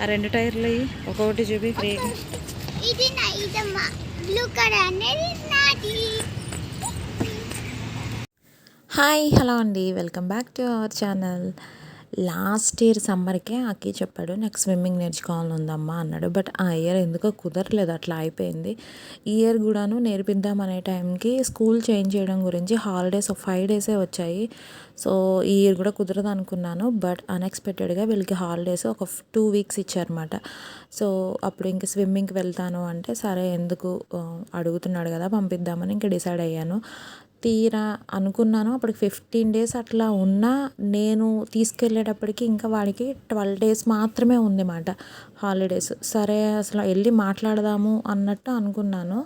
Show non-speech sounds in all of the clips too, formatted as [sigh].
ఆ రెండు టైర్లు. ఒక్కొక్కటి చూపి ఫ్రీగా ఇది నా ఇదమ్మా బ్లూ కలర్ అనేది నాది. హాయ్ హలో అండి. Welcome back to our channel. Last year సమ్మర్కే అక్కి చెప్పాడు నాకు స్విమ్మింగ్ నేర్చుకోవాలని ఉందమ్మా అన్నాడు. బట్ ఆ ఇయర్ ఎందుకో కుదరలేదు అట్లా అయిపోయింది. ఈ ఇయర్ కూడాను నేర్పిద్దాం అనే టైంకి స్కూల్ చేంజ్ చేయడం గురించి హాలిడేస్ ఫైవ్ డేసే వచ్చాయి. సో ఈ ఇయర్ కూడా కుదరదు అనుకున్నాను. బట్ అన్ఎక్స్పెక్టెడ్గా వీళ్ళకి హాలిడేస్ ఒక టూ వీక్స్ ఇచ్చారనమాట సో అప్పుడు ఇంక స్విమ్మింగ్కి వెళ్తాను అంటే సరే ఎందుకు అడుగుతున్నాడు కదా పంపిద్దామని ఇంకా డిసైడ్ అయ్యాను. తీరా అనుకున్నాను. అప్పటికి ఫిఫ్టీన్ డేస్ అట్లా ఉన్నా నేను తీసుకెళ్ళేటప్పటికి ఇంకా వాడికి ట్వెల్వ్ డేస్ మాత్రమే ఉంది మాట హాలిడేస్ సరే అసలు వెళ్ళి మాట్లాడదాము అన్నట్టు అనుకున్నాను.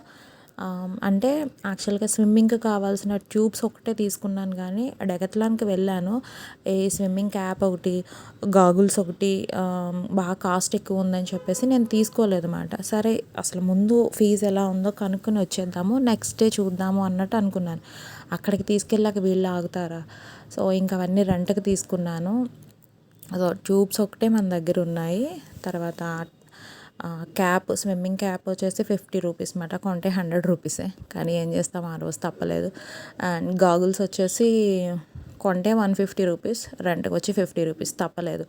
అంటే యాక్చువల్గా స్విమ్మింగ్కి కావాల్సిన ట్యూబ్స్ ఒకటే తీసుకున్నాను కానీ డెకత్లాన్కి వెళ్ళాను. ఈ స్విమ్మింగ్ క్యాప్ ఒకటి గాగుల్స్ ఒకటి బాగా కాస్ట్ ఎక్కువ ఉందని చెప్పేసి నేను తీసుకోలేదు అనమాట సరే అసలు ముందు ఫీజు ఎలా ఉందో కనుక్కొని వచ్చేద్దాము నెక్స్ట్ డే చూద్దాము అన్నట్టు అనుకున్నాను. అక్కడికి తీసుకెళ్ళాక వీళ్ళు ఆగుతారా? సో ఇంకా అవన్నీ రెంట్కి తీసుకున్నాను. ట్యూబ్స్ ఒకటే మన దగ్గర ఉన్నాయి. తర్వాత క్యాప్ స్విమ్మింగ్ క్యాప్ వచ్చేసి ఫిఫ్టీ రూపీస్ మాట కొంటే హండ్రెడ్ రూపీసే. కానీ ఏం చేస్తాం ఆ రోజు తప్పలేదు. అండ్ గాగుల్స్ వచ్చేసి కొంటే వన్ ఫిఫ్టీ రూపీస్ రెంట్కి వచ్చి ఫిఫ్టీ రూపీస్ తప్పలేదు.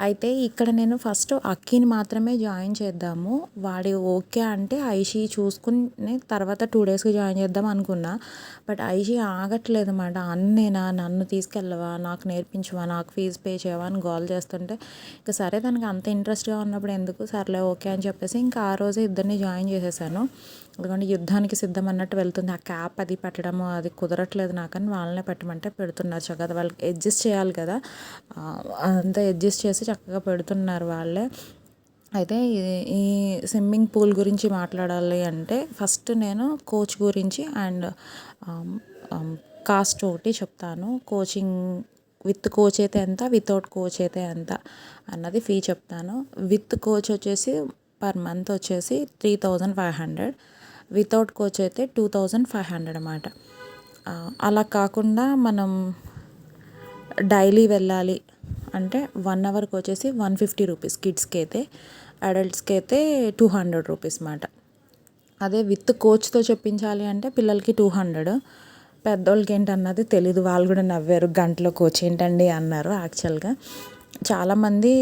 అయితే ఇక్కడ నేను ఫస్ట్ అక్కిని మాత్రమే జాయిన్ చేద్దాము. వాడి ఓకే అంటే ఐషి చూసుకుని తర్వాత టూ డేస్కి జాయిన్ చేద్దాం అనుకున్నా. బట్ ఐషి ఆగట్లేదు అన్నమాట. అన్నేనా? నన్ను తీసుకెళ్ళవా? నాకు నేర్పించవా? నాకు ఫీజు పే చేయవా? అని గోల్ చేస్తుంటే ఇక సరే తనకి అంత ఇంట్రెస్ట్గా ఉన్నప్పుడు ఎందుకు? సర్లే ఓకే అని చెప్పేసి ఇంకా ఆ రోజే ఇద్దరిని జాయిన్ చేసేసాను. ఎందుకంటే యుద్ధానికి సిద్ధం అన్నట్టు వెళ్తుంది. ఆ క్యాప్ అది పెట్టడము అది కుదరట్లేదు నాకని వాళ్ళనే పెట్టమంటే పెడుతున్నారు. చక్కగా వాళ్ళకి అడ్జస్ట్ చేయాలి కదా. అంతా అడ్జస్ట్ చేసి చక్కగా పెడుతున్నారు వాళ్ళే. అయితే ఈ- ఈ స్విమ్మింగ్ పూల్ గురించి మాట్లాడాలి అంటే ఫస్ట్ నేను కోచ్ గురించి అండ్ కాస్ట్ ఒకటి చెప్తాను. కోచింగ్ విత్ కోచ్ అయితే ఎంత వితౌట్ కోచ్ అయితే ఎంత అన్నది ఫీ చెప్తాను. విత్ కోచ్ వచ్చేసి పర్ మంత్ వచ్చేసి three thousand five hundred. Without coach అయితే టూ థౌజండ్ ఫైవ్ హండ్రెడ్ అన్నమాట. అలా కాకుండా మనం డైలీ వెళ్ళాలి అంటే వన్ అవర్కి వచ్చేసి వన్ ఫిఫ్టీ రూపీస్ కిడ్స్కి అయితే అడల్ట్స్కి అయితే టూ హండ్రెడ్ రూపీస్ మాట అదే విత్ కోచ్తో చెప్పించాలి అంటే పిల్లలకి టూ హండ్రెడ్ పెద్దోళ్ళకి ఏంటన్నది తెలీదు వాళ్ళు కూడా నవ్వారు గంటలో కోచ్ ఏంటండి అన్నారు యాక్చువల్గా చాలామంది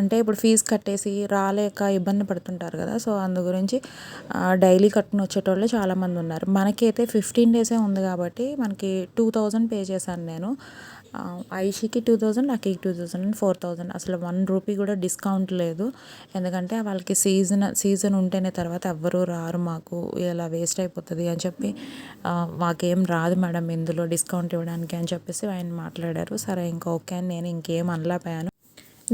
అంటే ఇప్పుడు ఫీజు కట్టేసి రాలేక ఇబ్బంది పడుతుంటారు కదా. సో అందు గురించి డైలీ కట్టుకుని వచ్చేటోళ్ళు చాలామంది ఉన్నారు. మనకైతే ఫిఫ్టీన్ డేసే ఉంది కాబట్టి మనకి టూ థౌజండ్ పే చేశాను నేను. ఐషికి టూ థౌజండ్ నాకు టూ థౌజండ్ ఫోర్ థౌజండ్. అసలు వన్ రూపీ కూడా డిస్కౌంట్ లేదు. ఎందుకంటే వాళ్ళకి సీజన్ సీజన్ ఉంటేనే తర్వాత ఎవ్వరూ రారు మాకు ఇలా వేస్ట్ అయిపోతుంది అని చెప్పి మాకేం రాదు మేడం ఇందులో డిస్కౌంట్ ఇవ్వడానికి అని చెప్పేసి ఆయన మాట్లాడారు. సరే ఇంకా ఓకే అని నేను ఇంకేం అనలేకపోయాను.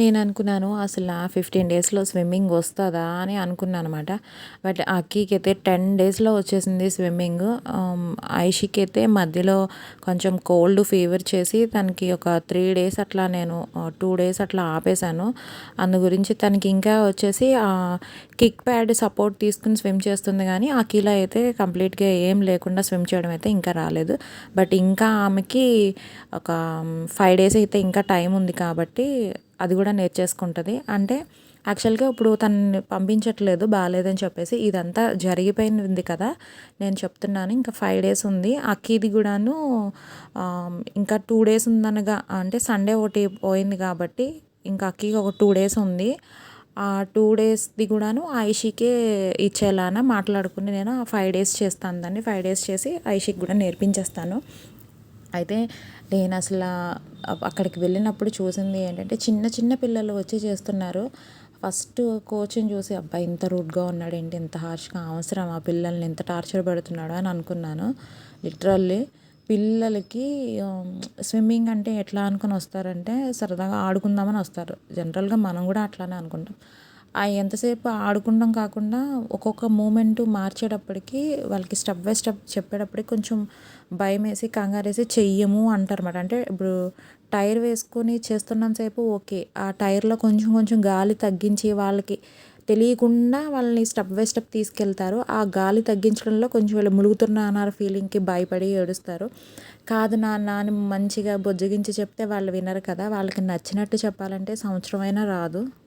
నేను అనుకున్నాను అసలు ఆ ఫిఫ్టీన్ డేస్లో స్విమ్మింగ్ వస్తుందా అని అనుకున్నాను అనమాట బట్ అక్కీకి అయితే టెన్ డేస్లో వచ్చేసింది స్విమ్మింగ్. ఐషికి అయితే మధ్యలో కొంచెం కోల్డ్ ఫీవర్ చేసి తనకి ఒక త్రీ డేస్ అట్లా నేను టూ డేస్ అట్లా ఆపేశాను. అందు గురించి తనకి ఇంకా వచ్చేసి కిక్ ప్యాడ్ సపోర్ట్ తీసుకుని స్విమ్ చేస్తుంది కానీ అఖిల అయితే కంప్లీట్గా ఏం లేకుండా స్విమ్ చేయడం అయితే ఇంకా రాలేదు. బట్ ఇంకా ఆమెకి ఒక ఫైవ్ డేస్ అయితే ఇంకా టైం ఉంది కాబట్టి అది కూడా నేర్చేసుకుంటుంది. అంటే యాక్చువల్గా ఇప్పుడు తనని పంపించట్లేదు బాగాలేదని చెప్పేసి ఇదంతా జరిగిపోయింది కదా నేను చెప్తున్నాను. ఇంకా ఫైవ్ డేస్ ఉంది. అక్కీది కూడాను ఇంకా టూ డేస్ ఉందనగా అంటే సండే ఒకటి పోయింది కాబట్టి ఇంకా అక్కీకి ఒక టూ డేస్ ఉంది. ఆ టూ డేస్ది కూడాను ఐషికే ఇచ్చేలానా మాట్లాడుకుని నేను ఆ ఫైవ్ డేస్ చేస్తాను దాన్ని. ఫైవ్ డేస్ చేసి ఐషికి కూడా నేర్పించేస్తాను. అయితే నేను అసలు అక్కడికి వెళ్ళినప్పుడు చూసింది ఏంటంటే చిన్న చిన్న పిల్లలు వచ్చి చేస్తున్నారు. ఫస్ట్ కోచ్ని చూసి అబ్బాయి ఇంత రూడ్గా ఉన్నాడు ఏంటి? ఇంత హార్ష్గా అవసరం ఆ పిల్లల్ని ఇంత టార్చర్ పెడుతున్నాడు? అని అనుకున్నాను. లిటరల్లీ పిల్లలకి స్విమ్మింగ్ అంటే ఎట్లా అనుకుని వస్తారంటే సరదాగా ఆడుకుందామని వస్తారు. జనరల్గా మనం కూడా అట్లానే అనుకుంటాం. ఎంతసేపు ఆడుకుంటాం కాకుండా ఒక్కొక్క మూమెంట్ మార్చేటప్పటికి వాళ్ళకి స్టెప్ బై స్టెప్ చెప్పేటప్పటికి కొంచెం భయం వేసి కంగారేసి చెయ్యము అంటారన్నమాట. అంటే ఇప్పుడు టైర్ వేసుకొని చేస్తున్నంతసేపు ఓకే. ఆ టైర్లో కొంచెం కొంచెం గాలి తగ్గించి వాళ్ళకి తెలియకుండా వాళ్ళని స్టెప్ బై స్టెప్ తీసుకెళ్తారు. ఆ గాలి తగ్గించడంలో కొంచెం వీళ్ళు ములుగుతున్నా అన్నారు ఫీలింగ్కి భయపడి ఏడుస్తారు. కాదు నాన్న అని మంచిగా బొజ్జగించి చెప్తే వాళ్ళు వినరు కదా. వాళ్ళకి నచ్చినట్టు చెప్పాలంటే సంవత్సరమైనా రాదు.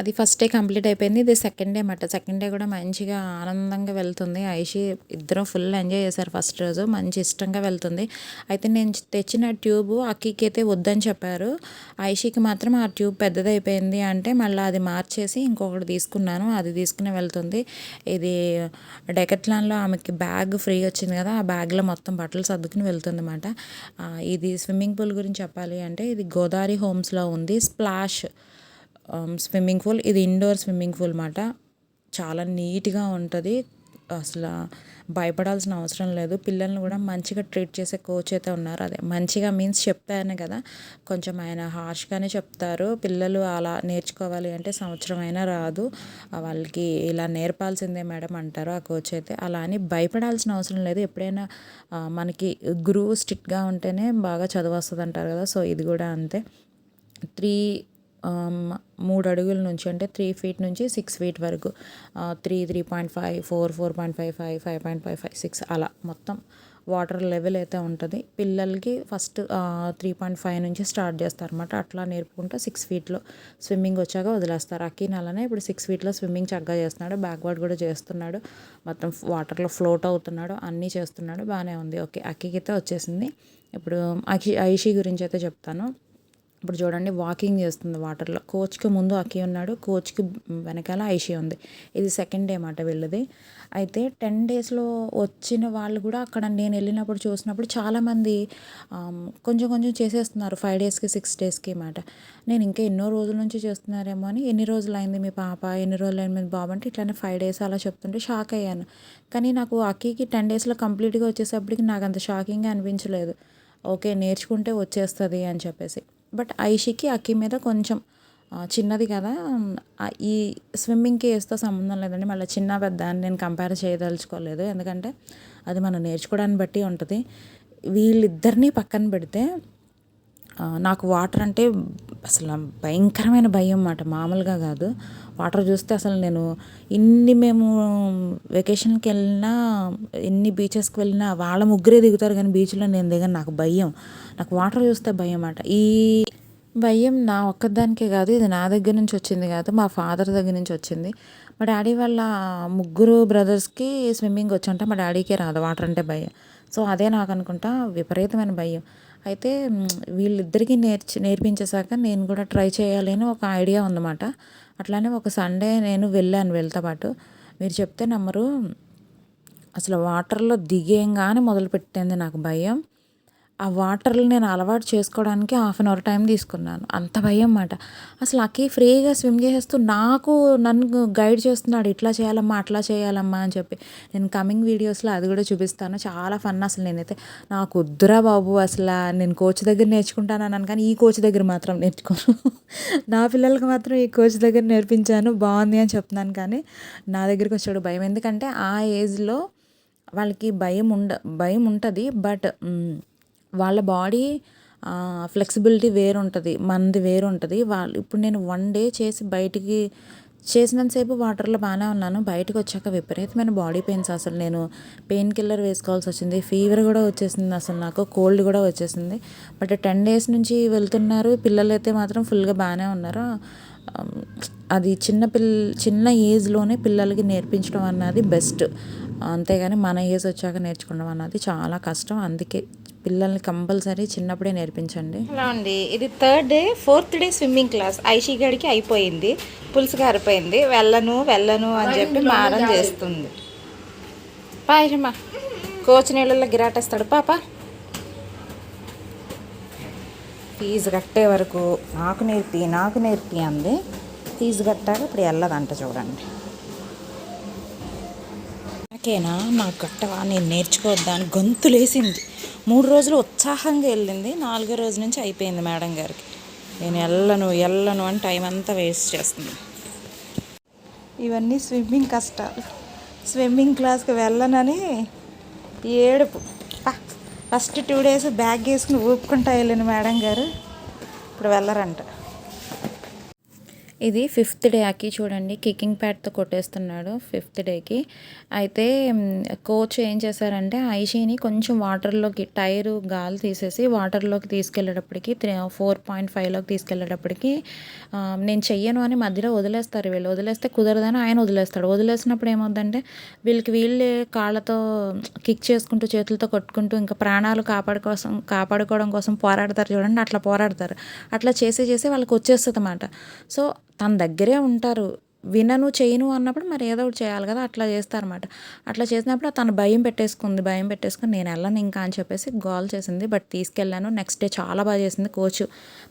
అది ఫస్ట్ డే కంప్లీట్ అయిపోయింది. ఇది సెకండ్ డే మాట సెకండ్ డే కూడా మంచిగా ఆనందంగా వెళ్తుంది. ఐషి ఇద్దరం ఫుల్ ఎంజాయ్ చేశారు ఫస్ట్ రోజు. మంచి ఇష్టంగా వెళ్తుంది. అయితే నేను తెచ్చిన ట్యూబ్ అక్కికి అయితే వద్దని చెప్పారు. ఐషికి మాత్రం ఆ ట్యూబ్ పెద్దదైపోయింది అంటే మళ్ళీ అది మార్చేసి ఇంకొకటి తీసుకున్నాను. అది తీసుకుని వెళ్తుంది. ఇది డెకట్లాన్లో ఆమెకి బ్యాగ్ ఫ్రీ వచ్చింది కదా ఆ బ్యాగ్లో మొత్తం బట్టలు సర్దుకుని వెళ్తుంది అనమాట ఇది స్విమ్మింగ్ పూల్ గురించి చెప్పాలి అంటే ఇది గోదావరి హోమ్స్లో ఉంది. స్ప్లాష్ Um, స్విమ్మింగ్ పూల్ ఇది ఇండోర్ స్విమ్మింగ్ పూల్ మాట చాలా నీట్గా ఉంటుంది. అసలు భయపడాల్సిన అవసరం లేదు. పిల్లల్ని కూడా మంచిగా ట్రీట్ చేసే కోచ్ అయితే ఉన్నారు. అదే మంచిగా మీన్స్ చెప్తానే కదా. కొంచెం ఆయన హార్ష్గానే చెప్తారు. పిల్లలు అలా నేర్చుకోవాలి అంటే సంవత్సరం అయినా రాదు. వాళ్ళకి ఇలా నేర్పాల్సిందే మేడం అంటారు ఆ కోచ్ అయితే. అలా అని భయపడాల్సిన అవసరం లేదు. ఎప్పుడైనా మనకి గురువు స్ట్రిక్ట్గా ఉంటేనే బాగా చదువు వస్తుంది అంటారు కదా. సో ఇది కూడా అంతే. త్రీ మూడు అడుగుల నుంచి అంటే త్రీ ఫీట్ నుంచి సిక్స్ ఫీట్ వరకు. Three three point five four four point five five five point five five six అలా మొత్తం వాటర్ లెవెల్ అయితే ఉంటుంది. పిల్లలకి ఫస్ట్ త్రీ పాయింట్ ఫైవ్ నుంచి స్టార్ట్ చేస్తారనమాట అట్లా నేర్పుకుంటూ సిక్స్ ఫీట్లో స్విమ్మింగ్ వచ్చాక వదిలేస్తారు. అక్కీని అలానే ఇప్పుడు సిక్స్ ఫీట్లో స్విమ్మింగ్ చక్కగా చేస్తున్నాడు. బ్యాక్వర్డ్ కూడా చేస్తున్నాడు. మొత్తం వాటర్లో ఫ్లోట్ అవుతున్నాడు. అన్నీ చేస్తున్నాడు. బాగానే ఉంది. ఓకే. అక్కీకి అయితే వచ్చేసింది. ఇప్పుడు అఖి ఐషి గురించి అయితే చెప్తాను. ఇప్పుడు చూడండి వాకింగ్ చేస్తుంది వాటర్లో కోచ్కి ముందు అకి ఉన్నాడు కోచ్కి వెనకాల ఐషి ఉంది. ఇది సెకండ్ డే మాట వెళ్ళది. అయితే టెన్ డేస్లో వచ్చిన వాళ్ళు కూడా అక్కడ నేను వెళ్ళినప్పుడు చూసినప్పుడు చాలామంది కొంచెం కొంచెం చేసేస్తున్నారు. ఫైవ్ డేస్కి సిక్స్ డేస్కి మాట నేను ఇంకా ఎన్నో రోజుల నుంచి చేస్తున్నారేమో అని ఎన్ని రోజులు అయింది మీ పాప ఎన్ని రోజులు అయింది మీ బాబు అంటే ఇట్లానే ఫైవ్ డేస్ అలా చెప్తుంటే షాక్ అయ్యాను. కానీ నాకు అక్కీకి టెన్ డేస్లో కంప్లీట్గా వచ్చేసప్పటికి నాకు అంత షాకింగ్గా అనిపించలేదు. ఓకే నేర్చుకుంటే వచ్చేస్తుంది అని చెప్పేసి. బట్ ఐషికి అక్కి మీద కొంచెం చిన్నది కదా. ఈ స్విమ్మింగ్కి వేస్తే సంబంధం లేదండి. మళ్ళీ చిన్న పెద్ద అని నేను కంపేర్ చేయదలుచుకోలేదు. ఎందుకంటే అది మనం నేర్చుకోవడాన్ని బట్టి ఉంటుంది. వీళ్ళిద్దరినీ పక్కన పెడితే నాకు వాటర్ అంటే అసలు భయంకరమైన భయం అన్నమాట. మామూలుగా కాదు. వాటర్ చూస్తే అసలు నేను ఇన్ని మేము వెకేషన్కి వెళ్ళినా ఎన్ని బీచెస్కి వెళ్ళినా వాళ్ళ ముగ్గురే దిగుతారు కానీ బీచ్లో నేను దిగను. నాకు భయం. నాకు వాటర్ చూస్తే భయం అన్నమాట. ఈ భయం నా ఒక్కదానికే కాదు ఇది నా దగ్గర నుంచి వచ్చింది కాదు మా ఫాదర్ దగ్గర నుంచి వచ్చింది. మా డాడీ వాళ్ళ ముగ్గురు బ్రదర్స్కి స్విమ్మింగ్ వచ్చంట మా డాడీకే రాదు. వాటర్ అంటే భయం. సో అదే నాకు అనుకుంటా విపరీతమైన భయం. అయితే వీళ్ళిద్దరికీ నేర్చి నేర్పించేశాక నేను కూడా ట్రై చేయాలి అని ఒక ఐడియా ఉందన్నమాట. అట్లానే ఒక సండే నేను వెళ్ళాను వెళ్తా పాటు. మీరు చెప్తే నమ్మరు. అసలు వాటర్లో దిగేయంగానే మొదలుపెట్టింది నాకు భయం. ఆ వాటర్లు నేను అలవాటు చేసుకోవడానికి హాఫ్ అన్ అవర్ టైం తీసుకున్నాను. అంత భయం అన్నమాట. అసలు అకి ఫ్రీగా స్విమ్ చేసేస్తూ నాకు నన్ను గైడ్ చేస్తున్నాడు ఇట్లా చేయాలమ్మా అట్లా చేయాలమ్మా అని చెప్పి. నేను కమింగ్ వీడియోస్లో అది కూడా చూపిస్తాను. చాలా ఫన్ అసలు నేనైతే. నాకు వద్దురా బాబు అసలు నేను కోచ్ దగ్గర నేర్చుకుంటాను అన్నాను కానీ ఈ కోచ్ దగ్గర మాత్రం నేర్చుకోను. నా పిల్లలకి మాత్రం ఈ కోచ్ దగ్గర నేర్పించాను బాగుంది అని చెప్తున్నాను కానీ నా దగ్గరికి వచ్చాడు భయం. ఎందుకంటే ఆ ఏజ్లో వాళ్ళకి భయం ఉండ భయం ఉంటుంది. బట్ వాళ్ళ బాడీ ఫ్లెక్సిబిలిటీ వేరు ఉంటుంది మనది వేరు ఉంటుంది వాళ్ళు ఇప్పుడు నేను వన్ డే చేసి బయటికి చేసినంతసేపు వాటర్లో బాగానే ఉన్నాను. బయటకు వచ్చాక విపరీతమైన బాడీ పెయిన్స్ అసలు. నేను పెయిన్ కిల్లర్ వేసుకోవాల్సి వచ్చింది. ఫీవర్ కూడా వచ్చేసింది అసలు నాకు. కోల్డ్ కూడా వచ్చేసింది. బట్ టెన్ డేస్ నుంచి వెళ్తున్నారు. పిల్లలు అయితే మాత్రం ఫుల్గా బాగానే ఉన్నారు. అది చిన్న పిల్ల చిన్న ఏజ్లోనే పిల్లలకి నేర్పించడం అన్నది బెస్ట్. అంతేగాని మన ఏజ్ వచ్చాక నేర్చుకోవడం అన్నది చాలా కష్టం. అందుకే పిల్లల్ని కంపల్సరీ చిన్నప్పుడే నేర్పించండి. హలో అండి. ఇది third day fourth day swimming class. Aishi గడికి అయిపోయింది. పులుసు గారిపోయింది. వెళ్ళను వెళ్ళను అని చెప్పి మారం చేస్తుంది. పాయమ్మా కోచ్ నీళ్ళల్లో గిరాటేస్తాడు. పాప. ఫీజు కట్టే వరకు నాకు నేర్పి నాకు నేర్పి అంది. ఫీజు కట్టాక ఇప్పుడు వెళ్ళదంట చూడండి. నాకేనా? నాకు కట్టవా? నేను నేర్చుకోవద్దా అని గొంతులేసింది మూడు రోజులు ఉత్సాహంగా వెళ్ళింది. నాలుగో రోజు నుంచి అయిపోయింది మేడం గారికి. నేను వెళ్ళను వెళ్ళను అని టైం అంతా వేస్ట్ చేస్తుంది. ఇవన్నీ స్విమ్మింగ్ కష్టాలు. స్విమ్మింగ్ క్లాస్కి వెళ్ళనని ఏడుపు. ఫస్ట్ టూ డేస్ బ్యాగ్ వేసుకుని ఊపుకుంటా వెళ్ళిన మేడం గారు. ఇప్పుడు వెళ్ళరంట. ఇది ఫిఫ్త్ డే అకి చూడండి. కికింగ్ ప్యాడ్తో కొట్టేస్తున్నాడు ఫిఫ్త్ డేకి. అయితే కోచ్ ఏం చేశారంటే ఐషీని కొంచెం వాటర్లోకి టైరు గాలి తీసేసి వాటర్లోకి తీసుకెళ్ళేటప్పటికి త్రీ ఫోర్ పాయింట్ ఫైవ్లోకి తీసుకెళ్ళేటప్పటికి నేను చెయ్యను అని మధ్యలో వదిలేస్తారు వీళ్ళు. వదిలేస్తే కుదరదని ఆయన వదిలేస్తాడు. వదిలేసినప్పుడు ఏమవుతుందంటే వీళ్ళకి వీళ్ళే కాళ్ళతో కిక్ చేసుకుంటూ చేతులతో కొట్టుకుంటూ ఇంకా ప్రాణాలు కాపాడుకోసం కాపాడుకోవడం కోసం పోరాడతారు చూడండి. అట్లా పోరాడతారు. అట్లా చేసి చేసి వాళ్ళకి వచ్చేస్తుంది అన్నమాట సో తన దగ్గరే ఉంటారు. వినను చేయను అన్నప్పుడు మరి ఏదో ఒకటి చేయాలి కదా అట్లా చేస్తారన్నమాట. అట్లా చేసినప్పుడు తను భయం పెట్టేసుకుంది భయం పెట్టేసుకుని నేను వెళ్ళను ఇంకా అని చెప్పేసి గోల్ చేసింది. బట్ తీసుకెళ్ళాను. నెక్స్ట్ డే చాలా బాగా చేసింది కోచ్.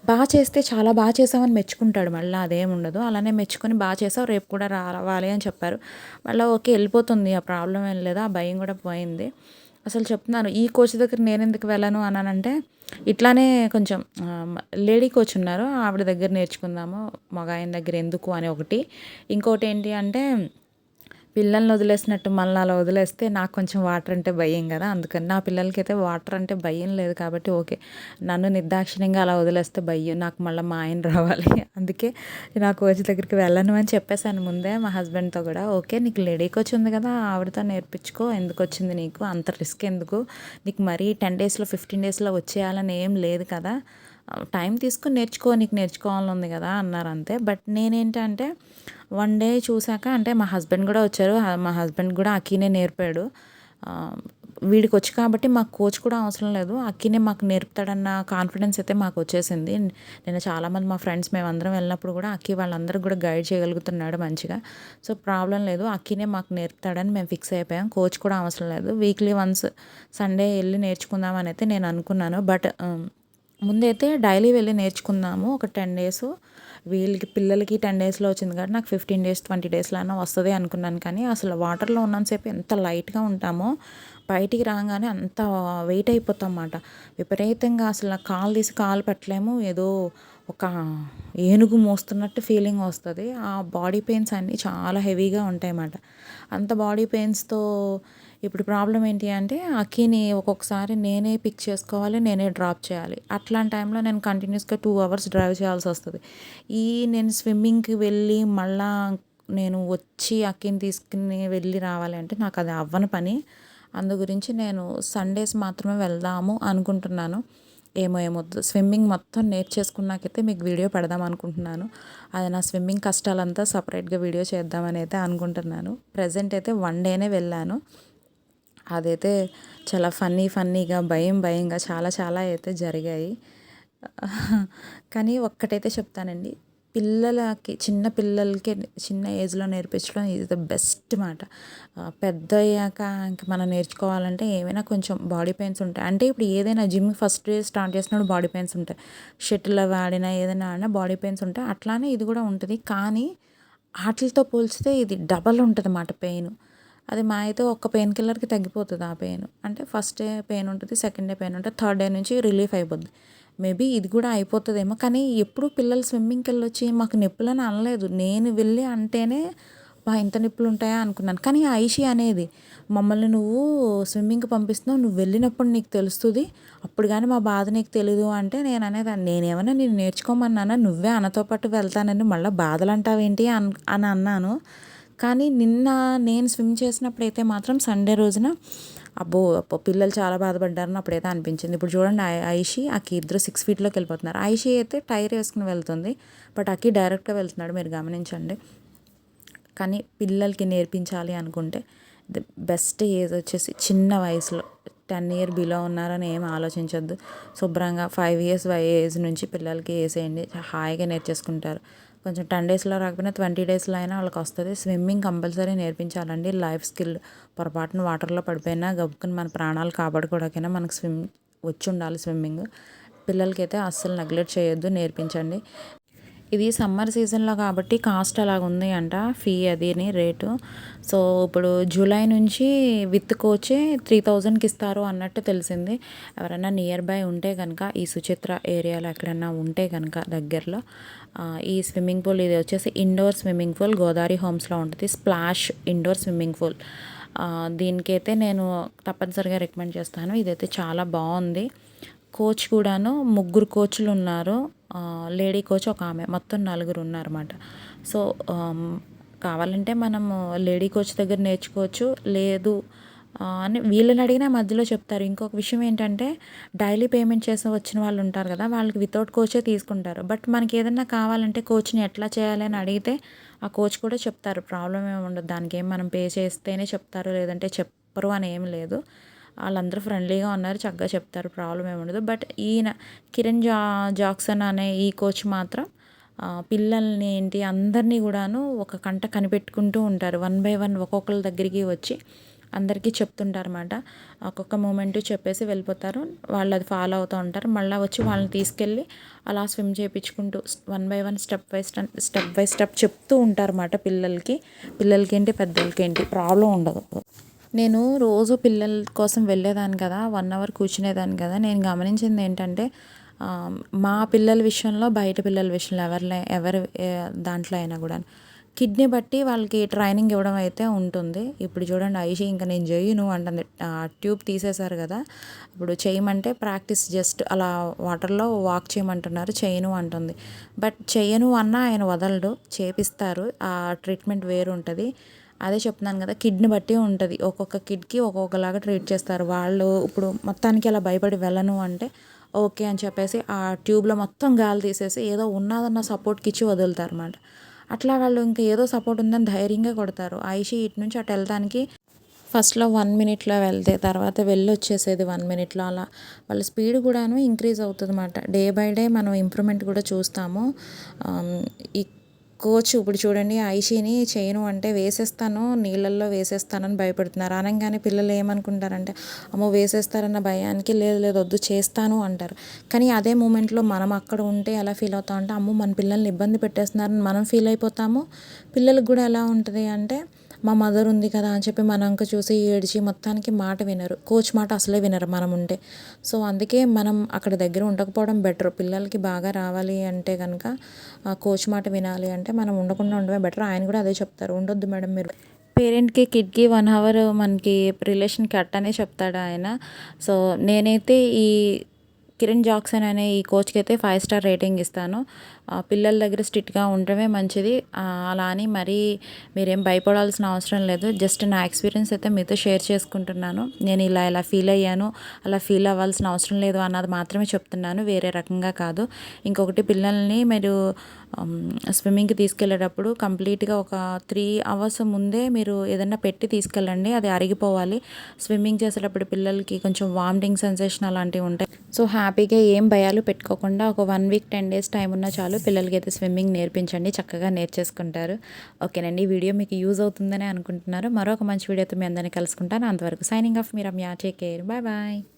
బాగా చేస్తే చాలా బాగా చేసామని మెచ్చుకుంటాడు. మళ్ళీ అదేం ఉండదు. అలానే మెచ్చుకొని బాగా చేసావు రేపు కూడా రావాలి అని చెప్పారు. మళ్ళీ ఓకే వెళ్ళిపోతుంది. ఆ ప్రాబ్లం ఏం లేదు. ఆ భయం కూడా పోయింది. అసలు చెప్తున్నాను ఈ కోచ్ దగ్గర నేను ఎందుకు వెళ్ళను అన్నానంటే ఇట్లానే కొంచెం లేడీ కోచ్ ఉన్నారు ఆవిడ దగ్గర నేర్చుకుందాము మగ ఆయన దగ్గర ఎందుకు అని ఒకటి. ఇంకోటి ఏంటి అంటే పిల్లల్ని వదిలేసినట్టు మళ్ళీ అలా వదిలేస్తే నాకు కొంచెం వాటర్ అంటే భయం కదా. అందుకని నా పిల్లలకైతే వాటర్ అంటే భయం లేదు కాబట్టి ఓకే. నన్ను నిర్దాక్షిణ్యంగా అలా వదిలేస్తే భయం. నాకు మళ్ళీ మా ఆయన రావాలి. [laughs] అందుకే నా కోచ్ దగ్గరికి వెళ్ళను అని చెప్పేశాను ముందే మా హస్బెండ్తో కూడా. ఓకే నీకు లేడీ కోచ్ ఉంది కదా ఆవిడతో నేర్పించుకో. ఎందుకు వచ్చింది నీకు? అంత రిస్క్ ఎందుకు? నీకు మరీ టెన్ డేస్లో ఫిఫ్టీన్ డేస్లో వచ్చేయాలని ఏం లేదు కదా. టైం తీసుకుని నేర్చుకో నీకు నేర్చుకోవాలని ఉంది కదా అన్నారు అంతే. బట్ నేనేంటంటే వన్ డే చూసాక అంటే మా హస్బెండ్ కూడా వచ్చారు. మా హస్బెండ్ కూడా అక్కీనే నేర్పాడు. వీడికి వచ్చి కాబట్టి మాకు కోచ్ కూడా అవసరం లేదు. అక్కీనే మాకు నేర్పుతాడన్న కాన్ఫిడెన్స్ అయితే మాకు వచ్చేసింది. నేను చాలామంది మా ఫ్రెండ్స్ మేమందరం వెళ్ళినప్పుడు కూడా అక్కీ వాళ్ళందరూ కూడా గైడ్ చేయగలుగుతున్నాడు మంచిగా. సో ప్రాబ్లం లేదు. అక్కీనే మాకు నేర్పుతాడని మేము ఫిక్స్ అయిపోయాం. కోచ్ కూడా అవసరం లేదు. వీక్లీ వన్స్ సండే వెళ్ళి నేర్చుకుందామని అయితే నేను అనుకున్నాను. బట్ ముందైతే డైలీ వెళ్ళి నేర్చుకుందాము ఒక టెన్ డేస్. వీళ్ళకి పిల్లలకి టెన్ డేస్లో వచ్చింది కాబట్టి నాకు ఫిఫ్టీన్ డేస్ ట్వంటీ డేస్లో అయినా వస్తుంది అనుకున్నాను కానీ అసలు వాటర్లో ఉన్నంతసేపు ఎంత లైట్గా ఉంటామో బయటికి రాగానే అంత వెయిట్ అయిపోతాం అన్నమాట విపరీతంగా అసలు కాలు తీసి కాలు పెట్టలేము ఏదో ఒక ఏనుగు మోస్తున్నట్టు ఫీలింగ్ వస్తుంది. ఆ బాడీ పెయిన్స్ అన్నీ చాలా హెవీగా ఉంటాయి అన్నమాట అంత బాడీ పెయిన్స్తో ఇప్పుడు ప్రాబ్లం ఏంటి అంటే అక్కిని ఒక్కొక్కసారి నేనే పిక్ చేసుకోవాలి నేనే డ్రాప్ చేయాలి. అట్లాంటి టైంలో నేను కంటిన్యూస్గా టూ అవర్స్ డ్రైవ్ చేయాల్సి వస్తుంది. ఈ నేను స్విమ్మింగ్కి వెళ్ళి మళ్ళా నేను వచ్చి అక్కిని తీసుకుని వెళ్ళి రావాలి అంటే నాకు అది అవ్వని పని. అందు గురించి నేను సండేస్ మాత్రమే వెళ్దాము అనుకుంటున్నాను. ఏమో ఏమొద్దు స్విమ్మింగ్ మొత్తం నేర్చేసుకున్నాకైతే మీకు వీడియో పెడదాం అనుకుంటున్నాను. అది నా స్విమ్మింగ్ కష్టాలంతా సపరేట్గా వీడియో చేద్దామని అయితే అనుకుంటున్నాను. ప్రజెంట్ అయితే వన్ డేనే వెళ్ళాను. అదైతే చాలా ఫన్నీ ఫన్నీగా భయం భయంగా చాలా చాలా అయితే జరిగాయి. కానీ ఒక్కటైతే చెప్తానండి. పిల్లలకి చిన్న పిల్లలకి చిన్న ఏజ్లో నేర్పించడం ఇది ద బెస్ట్ మాట. పెద్ద అయ్యాక ఇంక మనం నేర్చుకోవాలంటే ఏమైనా కొంచెం బాడీ పెయిన్స్ ఉంటాయి. అంటే ఇప్పుడు ఏదైనా జిమ్ ఫస్ట్ డే స్టార్ట్ చేసినప్పుడు బాడీ పెయిన్స్ ఉంటాయి. షటిల్ అవి ఆడినా ఏదైనా ఆడినా బాడీ పెయిన్స్ ఉంటాయి. అట్లానే ఇది కూడా ఉంటుంది. కానీ వాటితో పోల్చితే ఇది డబల్ ఉంటుంది అన్నమాట పెయిన్. అది మా అయితే ఒక్క పెయిన్ కిల్లర్కి తగ్గిపోతుంది ఆ పెయిన్. అంటే ఫస్ట్ డే పెయిన్ ఉంటుంది సెకండ్ డే పెయిన్ ఉంటుంది థర్డ్ డే నుంచి రిలీఫ్ అయిపోద్ది. మేబీ ఇది కూడా అయిపోతుందేమో కానీ ఎప్పుడు పిల్లలు స్విమ్మింగ్కి వెళ్ళొచ్చి మాకు నొప్పులని అనలేదు. నేను వెళ్ళి అంటేనే బా ఇంత నొప్పులు ఉంటాయా అనుకున్నాను. కానీ ఐషి అనేది మమ్మల్ని నువ్వు స్విమ్మింగ్కి పంపిస్తున్నావు నువ్వు వెళ్ళినప్పుడు నీకు తెలుస్తుంది అప్పుడు కానీ మా బాధ నీకు తెలీదు అంటే నేను అనేదాన్ని. నేనేమన్నా నేను నేర్చుకోమన్నానా? నువ్వే అనతో పాటు వెళ్తానని మళ్ళీ బాధలు అంటావేంటి అని అని అన్నాను. కానీ నిన్న నేను స్విమ్ చేసినప్పుడు అయితే మాత్రం సండే రోజున అబ్బో అబ్బో పిల్లలు చాలా బాధపడ్డారని అప్పుడైతే అనిపించింది. ఇప్పుడు చూడండి ఐ- ఐషి అకి ఇద్దరు సిక్స్ ఫీట్లోకి వెళ్ళిపోతున్నారు. ఐషి అయితే టైర్ వేసుకుని వెళ్తుంది బట్ అకి డైరెక్ట్గా వెళ్తున్నాడు మీరు గమనించండి. కానీ పిల్లలకి నేర్పించాలి అనుకుంటే ది బెస్ట్ ఏజ్ వచ్చేసి చిన్న వయసులో టెన్ ఇయర్ బిలో ఉన్నారని ఏం ఆలోచించొద్దు. శుభ్రంగా ఫైవ్ ఇయర్స్ ఏజ్ నుంచి పిల్లలకి వేసేయండి హాయిగా నేర్చేసుకుంటారు. కొంచెం టెన్ డేస్లో రాకపోయినా ట్వంటీ డేస్లో అయినా వాళ్ళకి వస్తుంది స్విమ్మింగ్ కంపల్సరీ నేర్పించాలండి. లైఫ్ స్కిల్ పొరపాటున వాటర్లో పడిపోయినా గబుకుని మన ప్రాణాలు కాపాడుకోవడానికైనా మనకు స్విమ్ వచ్చి ఉండాలి స్విమ్మింగ్. పిల్లలకైతే అస్సలు నెగ్లెక్ట్ చేయొద్దు నేర్పించండి. ఇది సమ్మర్ సీజన్లో కాబట్టి కాస్ట్ అలాగ ఉంది అంట ఫీ అదిని రేటు. సో ఇప్పుడు జూలై నుంచి విత్ కోచే త్రీ థౌజండ్కి ఇస్తారు అన్నట్టు తెలిసింది. ఎవరైనా నియర్ బై ఉంటే కనుక ఈ సుచిత్ర ఏరియాలో ఎక్కడైనా ఉంటే కనుక దగ్గరలో ఈ స్విమ్మింగ్ పూల్ ఇది వచ్చేసి ఇండోర్ స్విమ్మింగ్ పూల్ గోదావరి హోమ్స్లో ఉంటుంది స్ప్లాష్ ఇండోర్ స్విమ్మింగ్ పూల్. దీనికైతే నేను తప్పనిసరిగా రికమెండ్ చేస్తాను. ఇదైతే చాలా బాగుంది. కోచ్ కూడాను ముగ్గురు కోచ్లు ఉన్నారు. లేడీ కోచ్ ఒక ఆమె. మొత్తం నలుగురు ఉన్నారన్నమాట. సో కావాలంటే మనము లేడీ కోచ్ దగ్గర నేర్చుకోవచ్చు. లేదు అని వీళ్ళని అడిగినా మధ్యలో చెప్తారు. ఇంకొక విషయం ఏంటంటే డైలీ పేమెంట్ చేసి వచ్చిన వాళ్ళు ఉంటారు కదా వాళ్ళకి వితౌట్ కోచే తీసుకుంటారు. బట్ మనకి ఏదైనా కావాలంటే కోచ్ని ఎట్లా చేయాలి అని అడిగితే ఆ కోచ్ కూడా చెప్తారు. ప్రాబ్లం ఏమి ఉండదు. దానికి ఏం మనం పే చేస్తేనే చెప్తారు. లేదంటే చెప్పరు అని ఏం లేదు. వాళ్ళందరూ ఫ్రెండ్లీగా ఉన్నారు చక్కగా చెప్తారు ప్రాబ్లం ఏమి ఉండదు. బట్ ఈయన కిరణ్ జా జాక్సన్ అనే ఈ కోచ్ మాత్రం పిల్లల్ని ఏంటి అందరినీ కూడాను ఒక కంట కనిపెట్టుకుంటూ ఉంటారు. వన్ బై వన్ ఒక్కొక్కరి దగ్గరికి వచ్చి అందరికీ చెప్తుంటారు అనమాట ఒక్కొక్క మూమెంట్ చెప్పేసి వెళ్ళిపోతారు వాళ్ళు అది ఫాలో అవుతూ ఉంటారు. మళ్ళీ వచ్చి వాళ్ళని తీసుకెళ్ళి అలా స్విమ్ చేయించుకుంటూ one by one step by step step by step చెప్తూ ఉంటారన్నమాట పిల్లలకి. పిల్లలకి ఏంటి పెద్దలకి ఏంటి ప్రాబ్లం ఉండదు. నేను రోజు పిల్లల కోసం వెళ్ళేదాన్ని కదా వన్ అవర్ కూర్చునేదాన్ని కదా. నేను గమనించింది ఏంటంటే మా పిల్లల విషయంలో బయట పిల్లల విషయంలో ఎవరి ఎవరి దాంట్లో అయినా కూడా. కిడ్నీ బట్టి వాళ్ళకి ట్రైనింగ్ ఇవ్వడం అయితే ఉంటుంది. ఇప్పుడు చూడండి ఐషి ఇంకా నేను చేయను అంటుంది. ట్యూబ్ తీసేశారు కదా. ఇప్పుడు చేయమంటే ప్రాక్టీస్ జస్ట్ అలా వాటర్లో వాక్ చేయమంటున్నారు చేయను అంటుంది. బట్ చేయను అన్నా ఆయన వదలడు చేపిస్తారు. ఆ ట్రీట్మెంట్ వేరు ఉంటుంది అదే చెప్తున్నాను కదా కిడ్ని బట్టి ఉంటుంది. ఒక్కొక్క కిడ్కి ఒక్కొక్కలాగా ట్రీట్ చేస్తారు. వాళ్ళు ఇప్పుడు మొత్తానికి అలా భయపడి వెళ్ళను అంటే ఓకే అని చెప్పేసి ఆ ట్యూబ్లో మొత్తం గాలి తీసేసి ఏదో ఉన్నదన్న సపోర్ట్కి ఇచ్చి వదులుతారు అనమాట అట్లా వాళ్ళు ఇంకా ఏదో సపోర్ట్ ఉందని ధైర్యంగా కొడతారు. ఐషి ఇటు నుంచి అటు వెళ్ళడానికి ఫస్ట్లో వన్ మినిట్లో వెళ్తే తర్వాత వెళ్ళి వచ్చేసేది వన్ మినిట్లో అలా. వాళ్ళ స్పీడ్ కూడాను ఇంక్రీజ్ అవుతుంది అనమాట డే బై డే మనం ఇంప్రూవ్మెంట్ కూడా చూస్తాము. ఈ కోచ్ ఇప్పుడు చూడండి ఐషిని చేయను అంటే వేసేస్తాను నీళ్ళల్లో వేసేస్తానని భయపడుతున్నారు. అనగానే పిల్లలు ఏమనుకుంటారంటే అమ్మో వేసేస్తారన్న భయానికి లేదు లేదు వద్దు చేస్తాను అంటారు. కానీ అదే మూమెంట్లో మనం అక్కడ ఉంటే ఎలా ఫీల్ అవుతాం అంటే అమ్మో మన పిల్లల్ని ఇబ్బంది పెట్టేస్తున్నారని మనం ఫీల్ అయిపోతాము. పిల్లలకు కూడా ఎలా ఉంటుంది అంటే మా మదర్ ఉంది కదా అని చెప్పి మన అంక చూసి ఏడిచి మొత్తానికి మాట వినరు. కోచ్ మాట అసలే వినరు మనం ఉంటే. సో అందుకే మనం అక్కడ దగ్గర ఉండకపోవడం బెటర్. పిల్లలకి బాగా రావాలి అంటే కనుక ఆ కోచ్ మాట వినాలి అంటే మనం ఉండకుండా ఉండడమే బెటర్. ఆయన కూడా అదే చెప్తారు. ఉండొద్దు మేడం మీరు. పేరెంట్కి కిడ్కి వన్ అవర్ మనకి రిలేషన్ కట్ అనే చెప్తాడు ఆయన. సో నేనైతే ఈ కిరణ్ జాక్సన్ అనే ఈ కోచ్కి అయితే ఫైవ్ స్టార్ రేటింగ్ ఇస్తాను. పిల్లల దగ్గర స్ట్రిక్ట్గా ఉండటమే మంచిది. అలా అని మరీ మీరేం భయపడాల్సిన అవసరం లేదు. జస్ట్ నా ఎక్స్పీరియన్స్ అయితే మీతో షేర్ చేసుకుంటున్నాను. నేను ఇలా ఇలా ఫీల్ అయ్యాను. అలా ఫీల్ అవ్వాల్సిన అవసరం లేదు అన్నది మాత్రమే చెప్తున్నాను. వేరే రకంగా కాదు. ఇంకొకటి పిల్లల్ని మీరు స్విమ్మింగ్కి తీసుకెళ్ళేటప్పుడు కంప్లీట్గా ఒక త్రీ అవర్స్ ముందే మీరు ఏదైనా పెట్టి తీసుకెళ్ళండి. అది అరిగిపోవాలి. స్విమ్మింగ్ చేసేటప్పుడు పిల్లలకి కొంచెం వామిటింగ్ సెన్సేషన్ అలాంటివి ఉంటాయి. సో హ్యాపీగా ఏం భయాలు పెట్టుకోకుండా ఒక one week ten days time ఉన్నా చాలు పిల్లలకి అయితే స్విమ్మింగ్ నేర్పించండి చక్కగా నేర్చేసుకుంటారు. ఓకేనండి ఈ వీడియో మీకు యూజ్ అవుతుందని అనుకుంటున్నారు. మరొక మంచి వీడియోతో మీ అందరినీ కలుసుకుంటాను. అంతవరకు సైనింగ్ ఆఫ్ మీరు Ramya. Take care bye bye